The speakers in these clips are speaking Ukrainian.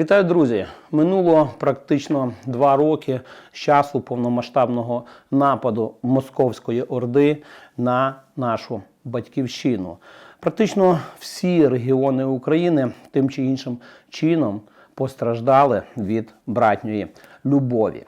Вітаю, друзі! Минуло практично два роки з часу повномасштабного нападу Московської Орди на нашу батьківщину. Практично всі регіони України тим чи іншим чином постраждали від братньої любові.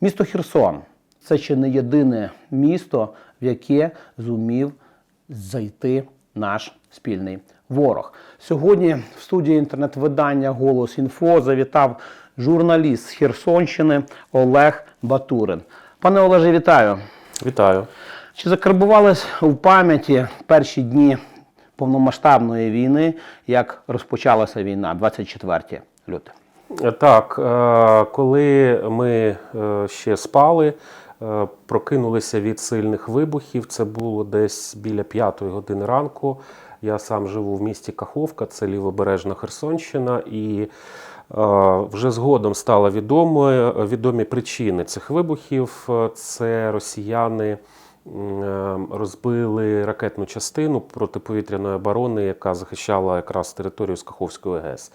Місто Херсон це ще не єдине місто, в яке зумів зайти наш спільний ворог. Сьогодні в студії інтернет-видання Голос Інфо завітав журналіст з Херсонщини Олег Батурин. Пане Олеже, вітаю. Вітаю. Чи закарбувались у пам'яті перші дні повномасштабної війни, як розпочалася війна 24 лютого? Так, е, коли ми е, ще спали, е, прокинулися від сильних вибухів. Це було десь біля п'ятої години ранку. Я сам живу в місті Каховка, це лівобережна Херсонщина, і е, вже згодом стало відомо відомі причини цих вибухів. Це росіяни. е, Розбили ракетну частину протиповітряної оборони, яка захищала якраз територію з Каховської ГЕС.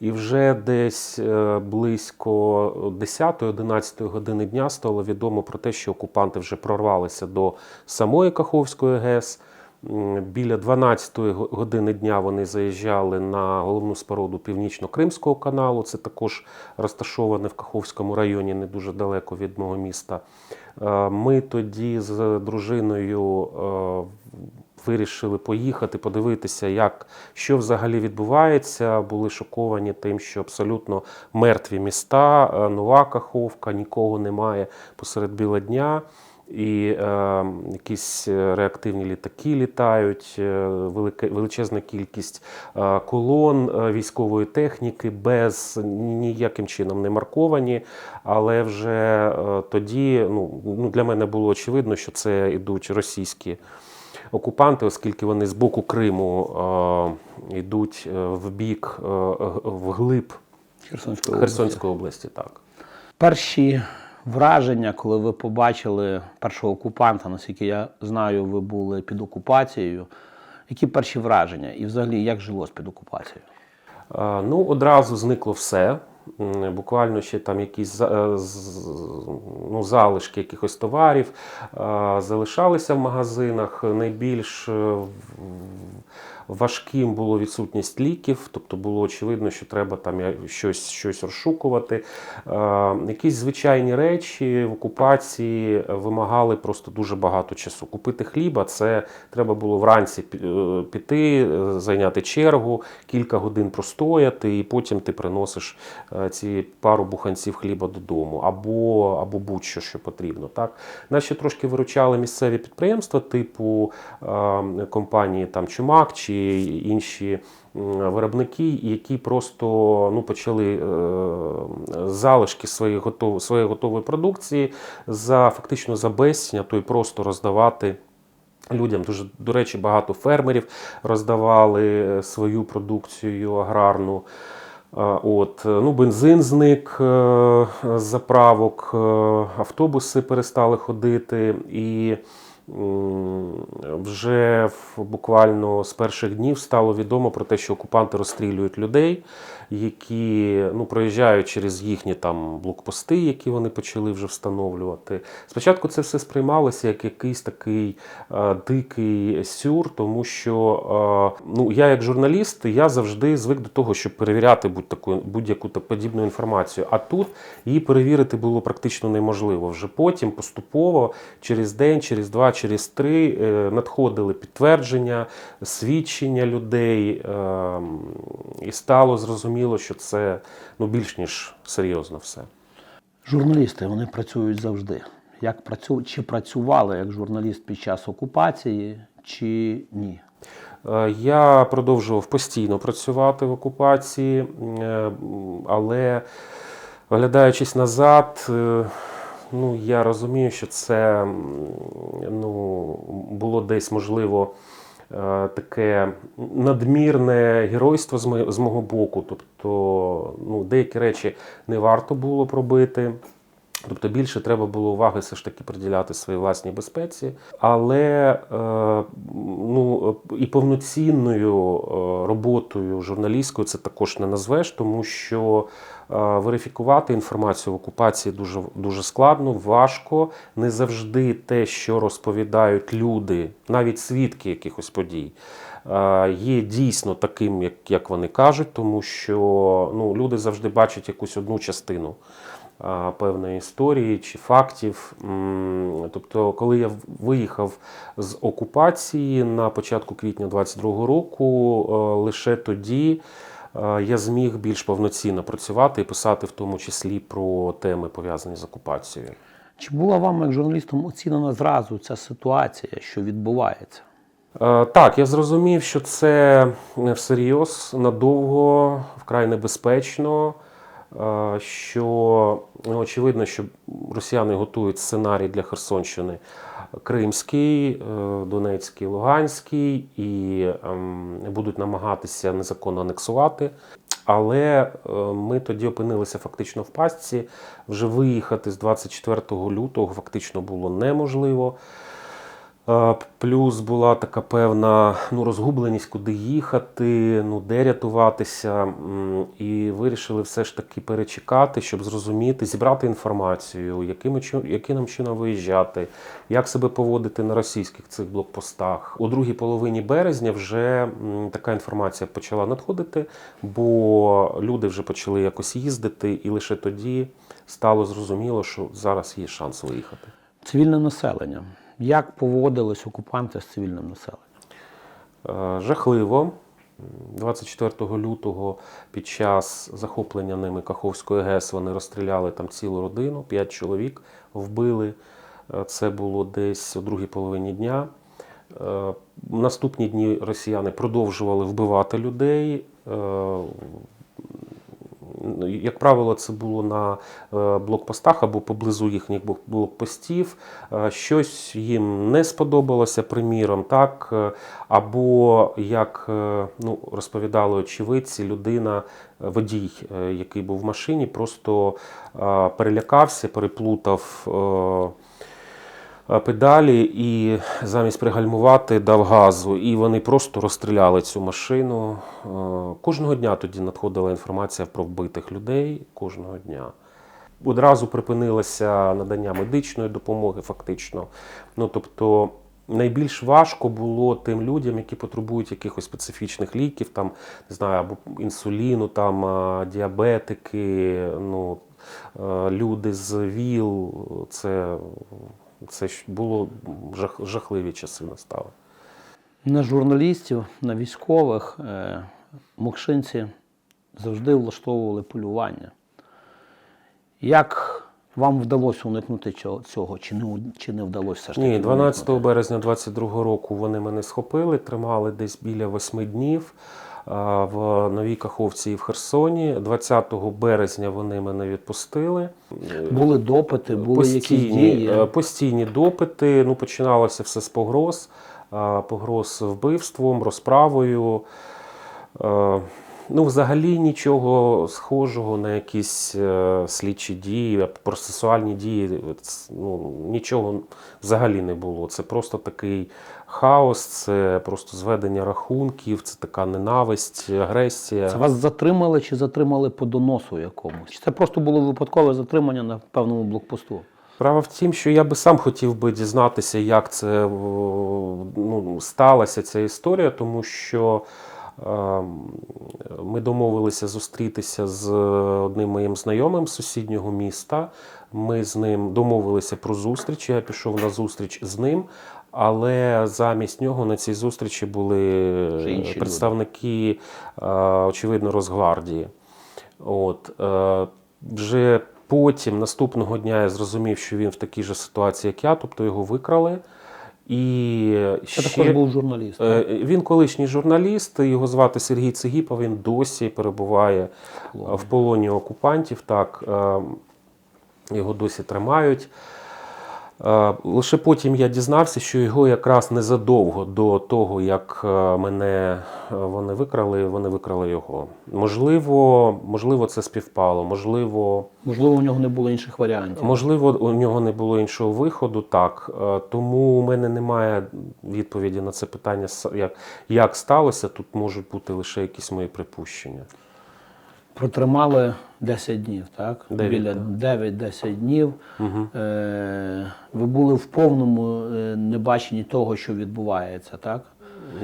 І вже десь е, близько 10-11 години дня стало відомо про те, що окупанти вже прорвалися до самої Каховської ГЕС. Біля 12 години дня вони заїжджали на головну споруду Північно-Кримського каналу. Це також розташоване в Каховському районі, не дуже далеко від мого міста. Е, Ми тоді з дружиною е, вирішили поїхати, подивитися, як що взагалі відбувається. Були шоковані тим, що абсолютно мертві міста, е, нова Каховка, нікого немає посеред біла дня. І е, якісь е, реактивні літаки літають, е, велика, величезна кількість е, колон е, військової техніки без ніяким чином не марковані. Але вже е, тоді ну, ну, для мене було очевидно, що це йдуть російські окупанти, оскільки вони з боку Криму е, йдуть в бік е, вглиб Херсонської області? Херсонської області. Так. Перші враження, коли ви побачили першого окупанта, наскільки я знаю, ви були під окупацією. Які перші враження? І взагалі як жилось під окупацією? Е, Ну, одразу зникло все. Буквально ще там якісь е, ну, залишки якихось товарів е, залишалися в магазинах. Найбільш е, важким було відсутність ліків, тобто було очевидно, що треба там щось, щось розшукувати. Якісь звичайні речі в окупації вимагали просто дуже багато часу. Купити хліба це треба було вранці піти, зайняти чергу, кілька годин простояти, і потім ти приносиш ці пару буханців хліба додому, або, або будь-що, що потрібно. Так? Нас ще трошки виручали місцеві підприємства, типу е, компанії там Чумак чи інші виробники, які просто ну, почали е, залишки своєї готової, своєї готової продукції за фактично за безцінь, а то й просто роздавати. Людям дуже до речі, багато фермерів роздавали е, свою продукцію аграрну. От, е, ну, бензин зник е, з заправок, е, автобуси перестали ходити, і вже буквально з перших днів стало відомо про те, що окупанти розстрілюють людей, які ну, проїжджають через їхні там блокпости, які вони почали вже встановлювати. Спочатку це все сприймалося як якийсь такий е, дикий сюр, тому що е, ну, я як журналіст, я завжди звик до того, щоб перевіряти будь-яку та подібну інформацію. А тут її перевірити було практично неможливо. Вже потім поступово, через день, через два, через три е, надходили підтвердження, свідчення людей, е, і стало зрозуміло, що це ну, більш ніж серйозно все. Журналісти вони працюють завжди. Як працю... Чи працювали як журналіст під час окупації, чи ні? Е, Я продовжував постійно працювати в окупації, е, але оглядаючись назад, ну, я розумію, що це ну, було десь можливо. е, Таке надмірне геройство з мо- з мого боку. Тобто, ну, деякі речі не варто було пробити. Тобто більше треба було уваги все ж таки приділяти своїй власній безпеці, але е, ну, і повноцінною е, роботою журналістською це також не назвеш, тому що е, верифікувати інформацію в окупації дуже, дуже складно, важко. Не завжди те, що розповідають люди, навіть свідки якихось подій. Є дійсно таким, як, як вони кажуть, тому що ну, люди завжди бачать якусь одну частину певної історії чи фактів. Тобто, коли я виїхав з окупації на початку квітня 22-го року, е, лише тоді е, я зміг більш повноцінно працювати і писати в тому числі про теми пов'язані з окупацією. Чи була вам, як журналістом, оцінена зразу ця ситуація, що відбувається? Е, Так, я зрозумів, що це всерйоз, надовго, вкрай небезпечно. Що ну, очевидно, що росіяни готують сценарій для Херсонщини Кримський, е, Донецький, Луганський і ем, будуть намагатися незаконно анексувати. Але е, ми тоді опинилися фактично в пастці. Вже виїхати з 24 лютого фактично було неможливо. Плюс була така певна ну, розгубленість, куди їхати, ну, де рятуватися. І вирішили все ж таки перечекати, щоб зрозуміти, зібрати інформацію, якими, чи- яким чином виїжджати, як себе поводити на російських цих блокпостах. У другій половині березня вже така інформація почала надходити, бо люди вже почали якось їздити, і лише тоді стало зрозуміло, що зараз є шанс виїхати. Цивільне населення. Як поводились окупанти з цивільним населенням? Е, Жахливо. 24 лютого під час захоплення ними Каховської ГЕС вони розстріляли там цілу родину, 5 чоловік вбили. Е, Це було десь у другій половині дня. Е, Наступні дні росіяни продовжували вбивати людей. Ну, Як правило, це було на е, блокпостах або поблизу їхніх блокпостів. Е, Щось їм не сподобалося, приміром, так, е, або як ну, розповідали очевидці, людина, водій, який був в машині, просто перелякався, переплутав. Е, е, Педалі і замість пригальмувати дав газу, і вони просто розстріляли цю машину. Е, Кожного дня тоді надходила інформація про вбитих людей. Кожного дня. Одразу припинилося надання медичної допомоги, фактично. Ну тобто. Найбільш важко було тим людям, які потребують якихось специфічних ліків, там не знаю, або інсуліну, там діабетики, ну е, люди з ВІЛ. Це, це було жах, жахливі часи настали. На журналістів, на військових е, мокшинці завжди влаштовували полювання. Як вам вдалося уникнути цього? Чи не, чи не вдалося все ж таки? Ні, 12 уникнути? березня 22 року вони мене схопили, тримали десь біля 8 днів в Новій Каховці і в Херсоні. 20 березня вони мене відпустили. Були допити, були якісь дії. е, постійні допити. Ну, починалося все з погроз, погроз вбивством, розправою. Ну, взагалі нічого схожого на якісь е, слідчі дії, процесуальні дії. Ну, нічого взагалі не було. Це просто такий хаос, це просто зведення рахунків, це така ненависть, агресія. Це вас затримали чи затримали по доносу якомусь? Чи це просто було випадкове затримання на певному блокпосту? Справа в тім, що я би сам хотів би дізнатися, як це ну, сталася ця історія, тому що ми домовилися зустрітися з одним моїм знайомим з сусіднього міста. Ми з ним домовилися про зустріч. Я пішов на зустріч з ним. Але замість нього на цій зустрічі були люди. представники, е, очевидно, Росгвардії. От, е, вже потім, наступного дня, я зрозумів, що він в такій же ситуації, як я, тобто його викрали. І Це ще, також був журналіст. е, він колишній журналіст, його звати Сергій Цегіпа, він досі перебуває Полоні. в полоні окупантів. Так, е, його досі тримають. Е, Лише потім я дізнався, що його якраз незадовго до того, як е, мене е, вони викрали, вони викрали його. Можливо, можливо, це співпало, можливо, Можливо, у нього не було інших варіантів. можливо, у нього не було іншого виходу. Так, тому у мене немає відповіді на це питання, як, як сталося. Тут можуть бути лише якісь мої припущення. Протримали 10 днів, так? Біля так. 9-10 днів. Угу. Е, ви були в повному е, небаченні того, що відбувається, так?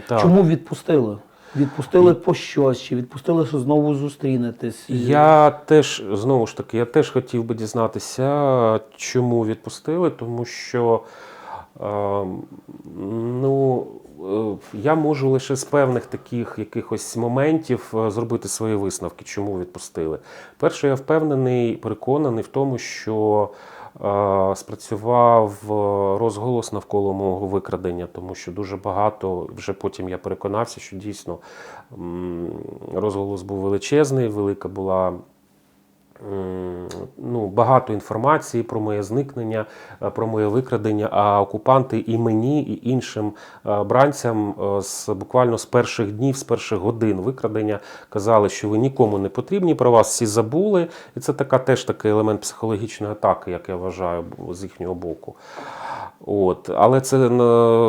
Так. Чому відпустили? Відпустили по щось, чи відпустили, що знову зустрінетесь? Я теж знову ж таки, я теж хотів би дізнатися, чому відпустили, тому що ну, е, я можу лише з певних таких якихось моментів е, зробити свої висновки, чому відпустили. Перше, я впевнений, переконаний в тому, що е, спрацював розголос навколо мого викрадення, тому що дуже багато, вже потім я переконався, що дійсно розголос був величезний, велика була. Ну, багато інформації про моє зникнення, е, про моє викрадення, а окупанти і мені, і іншим е, бранцям е, з буквально з перших днів, з перших годин викрадення казали, що ви нікому не потрібні, про вас всі забули. І це така теж такий елемент психологічної атаки, як я вважаю, з їхнього боку. От. Але це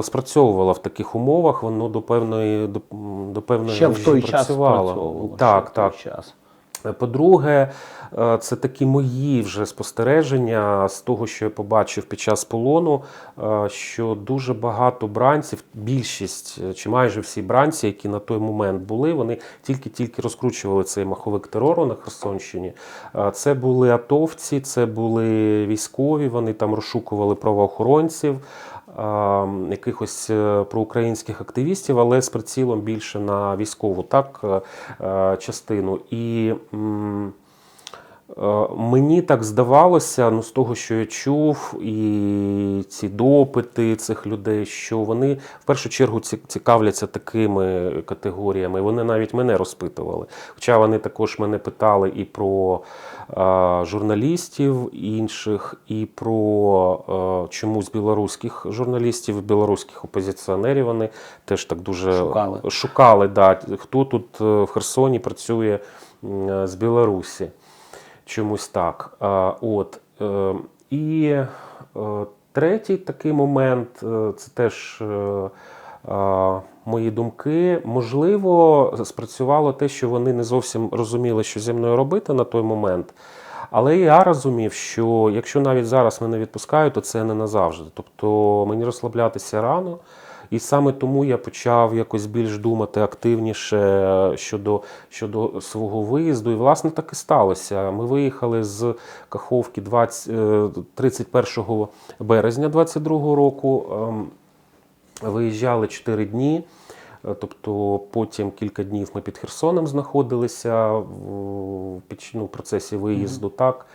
спрацьовувало в таких умовах, воно до певної, до, до певної ще в той час працювало. спрацьовувало. Так, ще в той час. По-друге, е, це такі мої вже спостереження з того, що я побачив під час полону, е, що дуже багато бранців, більшість е, чи майже всі бранці, які на той момент були, вони тільки-тільки розкручували цей маховик терору на Херсонщині. Це були атовці, це були військові, вони там розшукували правоохоронців. Якихось е, проукраїнських активістів, але з прицілом більше на військову так е, е, частину. І мені так здавалося, ну з того, що я чув, і ці допити цих людей, що вони в першу чергу цікавляться такими категоріями. Вони навіть мене розпитували. Хоча вони також мене питали і про е, журналістів інших, і про е, чомусь білоруських журналістів, білоруських опозиціонерів. Вони теж так дуже Шукали. шукали да, хто тут е, в Херсоні працює е, з Білорусі. Чомусь так. От. е, І е, третій такий момент е, це теж. Мої думки, можливо, спрацювало те, що вони не зовсім розуміли, що зі мною робити на той момент. Але я розумів, що якщо навіть зараз мене відпускають, то це не назавжди. Тобто мені розслаблятися рано. І саме тому я почав якось більш думати активніше щодо, щодо свого виїзду. І власне так і сталося. Ми виїхали з Каховки 20, е, 31 березня 22 року. Ем, Виїжджали 4 дні. Е, Тобто потім кілька днів ми під Херсоном знаходилися в ну, процесі виїзду. Так.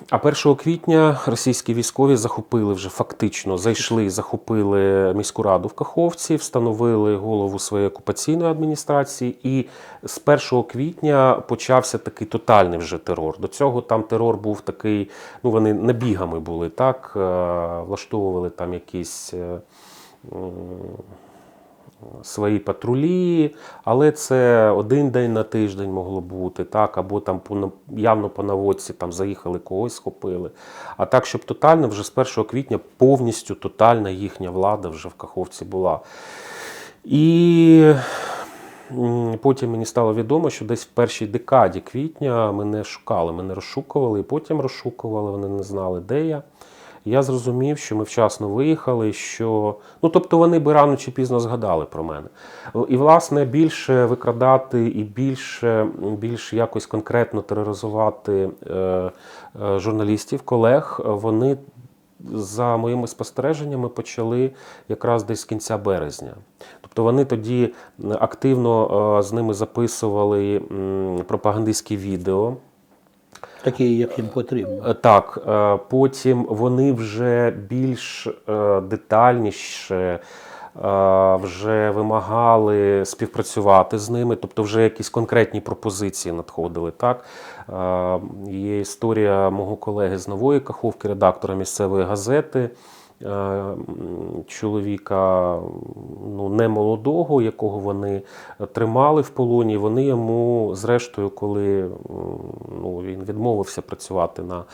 Е, А 1 квітня російські військові захопили вже фактично, зайшли, захопили міську раду в Каховці, встановили голову своєї окупаційної адміністрації. І з 1 квітня почався такий тотальний вже терор. До цього там терор був такий, ну вони набігами були, так, е, влаштовували там якісь. Свої патрулі, але це один день на тиждень могло бути, так, або там явно по наводці там заїхали, когось схопили. А так, щоб тотально, вже з 1 квітня повністю тотальна їхня влада вже в Каховці була. І потім мені стало відомо, що десь в першій декаді квітня мене шукали, мене розшукували, і потім розшукували, вони не знали, де я. Я зрозумів, що ми вчасно виїхали, що ну тобто вони би рано чи пізно згадали про мене. І власне більше викрадати і більше, більш якось конкретно тероризувати е, е, журналістів, колег, вони за моїми спостереженнями почали якраз десь з кінця березня. Тобто вони тоді активно е, з ними записували пропагандистські відео. Такі, як їм потрібно. Е, Так, е, потім вони вже більш е, детальніше вже вимагали співпрацювати з ними, тобто вже якісь конкретні пропозиції надходили. Так? Є історія мого колеги з нової Каховки, редактора місцевої газети. Е, Чоловіка ну, немолодого, якого вони тримали в полоні. Вони йому, зрештою, коли ну, він відмовився працювати на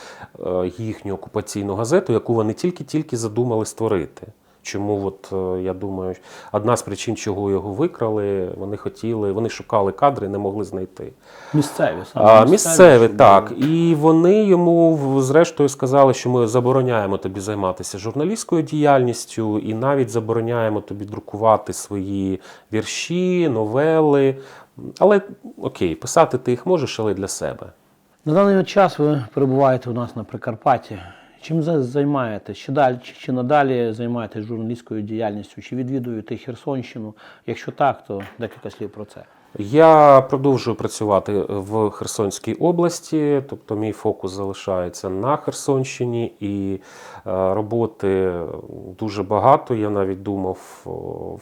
е, їхню окупаційну газету, яку вони тільки-тільки задумали створити. Чому, от е, я думаю, одна з причин, чого його викрали, вони хотіли, вони шукали кадри, не могли знайти. Місцеві саме А, місцеві, щоб так. І вони йому зрештою сказали, що ми забороняємо тобі займатися журналістською діяльністю, і навіть забороняємо тобі друкувати свої вірші, новели. Але окей, писати ти їх можеш, але для себе. На даний час ви перебуваєте у нас на Прикарпатті. Чим займаєтесь? Чи далі чи, надалі займаєтесь журналістською діяльністю? Чи відвідуєте Херсонщину? Якщо так, то декілька слів про це. Я продовжую працювати в Херсонській області, тобто мій фокус залишається на Херсонщині, і е, роботи дуже багато. Я навіть думав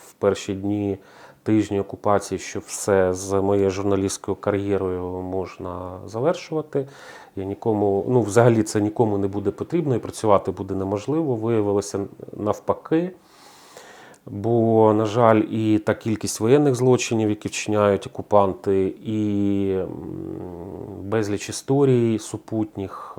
в перші дні тижні окупації, що все з моєю журналістською кар'єрою можна завершувати. Я нікому, ну взагалі це нікому не буде потрібно і працювати буде неможливо. Виявилося навпаки. Бо, на жаль, і та кількість воєнних злочинів, які вчиняють окупанти, і безліч історій супутніх.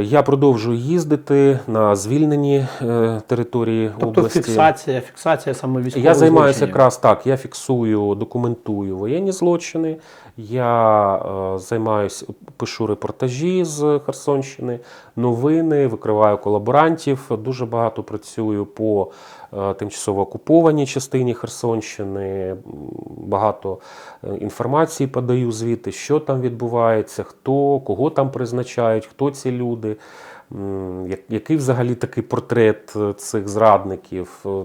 Я продовжую їздити на звільнені е, території Тобто області. фіксація, фіксація саме військових Я займаюся злочинів. якраз так. Я фіксую, документую воєнні злочини. Я е, займаюся, пишу репортажі з Херсонщини, новини, викриваю колаборантів. Дуже багато працюю по е, тимчасово окупованій частині Херсонщини. Багато е, інформації подаю звідти, що там відбувається, хто, кого там призначають, хто ці люди. Який взагалі такий портрет е, цих зрадників? Е,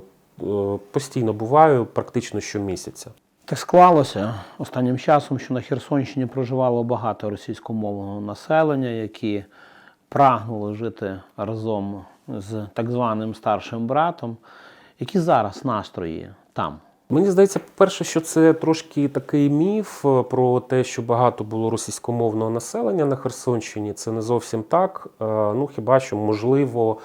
Постійно буваю, практично щомісяця. Так склалося останнім часом, що на Херсонщині проживало багато російськомовного населення, які прагнули жити разом з так званим старшим братом. Які зараз настрої там? Мені здається, по-перше, що це трошки такий міф е, про те, що багато було російськомовного населення на Херсонщині. Це не зовсім так. Е, Ну хіба що можливо.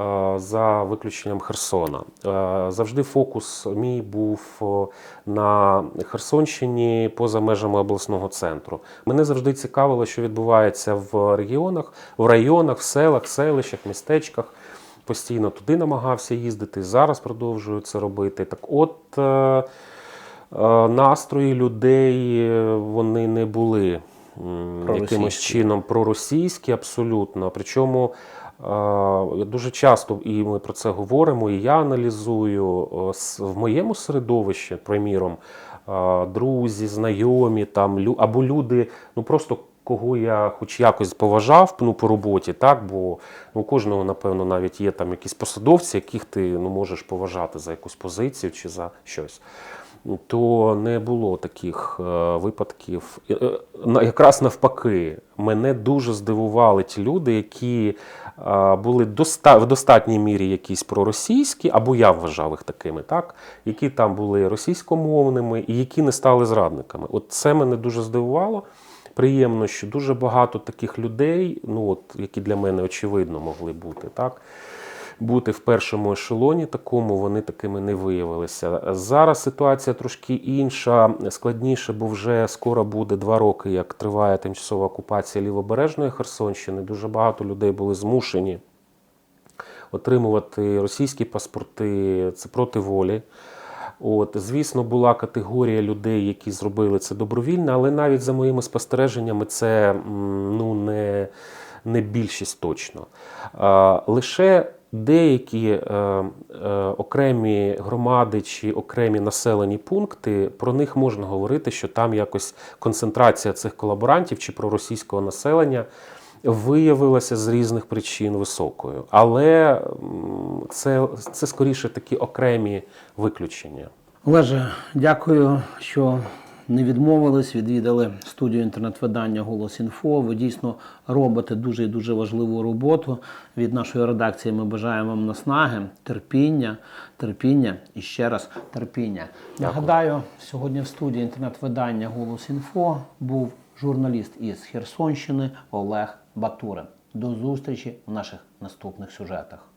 Е, За виключенням Херсона. Е, Завжди фокус мій був на Херсонщині поза межами обласного центру. Мене завжди цікавило, що відбувається в регіонах, в районах, в селах, селищах, містечках постійно туди намагався їздити. Зараз продовжую це робити. Так от е, е, настрої людей е, вони не були якимось чином проросійські, абсолютно. Причому е, дуже часто, і ми про це говоримо, і я аналізую е, в моєму середовищі, приміром, е, друзі, знайомі там або люди, ну просто кого я хоч якось поважав ну, по роботі, так, бо ну, у кожного, напевно, навіть є там якісь посадовці, яких ти ну, можеш поважати за якусь позицію чи за щось. То не було таких е, випадків. Е, якраз навпаки, мене дуже здивували ті люди, які е, були в достатній мірі якісь проросійські, або я вважав їх такими, так? які там були російськомовними і які не стали зрадниками. От це мене дуже здивувало. Приємно, що дуже багато таких людей, ну от які для мене очевидно могли бути, так бути в першому ешелоні такому, вони такими не виявилися. Зараз ситуація трошки інша, складніше, бо вже скоро буде два роки, як триває тимчасова окупація лівобережної Херсонщини. Дуже багато людей були змушені отримувати російські паспорти. Це проти волі. От, звісно, була категорія людей, які зробили це добровільно, але навіть за моїми спостереженнями, це ну, не, не більшість точно. А, лише деякі е, е, окремі громади чи окремі населені пункти, про них можна говорити, що там якось концентрація цих колаборантів чи проросійського населення виявилася з різних причин високою. Але це, це скоріше такі окремі виключення. Олеже, дякую, що не відмовились, відвідали студію інтернет-видання Голос Інфо. Ви дійсно робите дуже і дуже важливу роботу. Від нашої редакції ми бажаємо вам наснаги, терпіння, терпіння і ще раз терпіння. Нагадаю, сьогодні в студії інтернет-видання Голос Інфо був журналіст із Херсонщини Олег Батурин. До зустрічі в наших наступних сюжетах.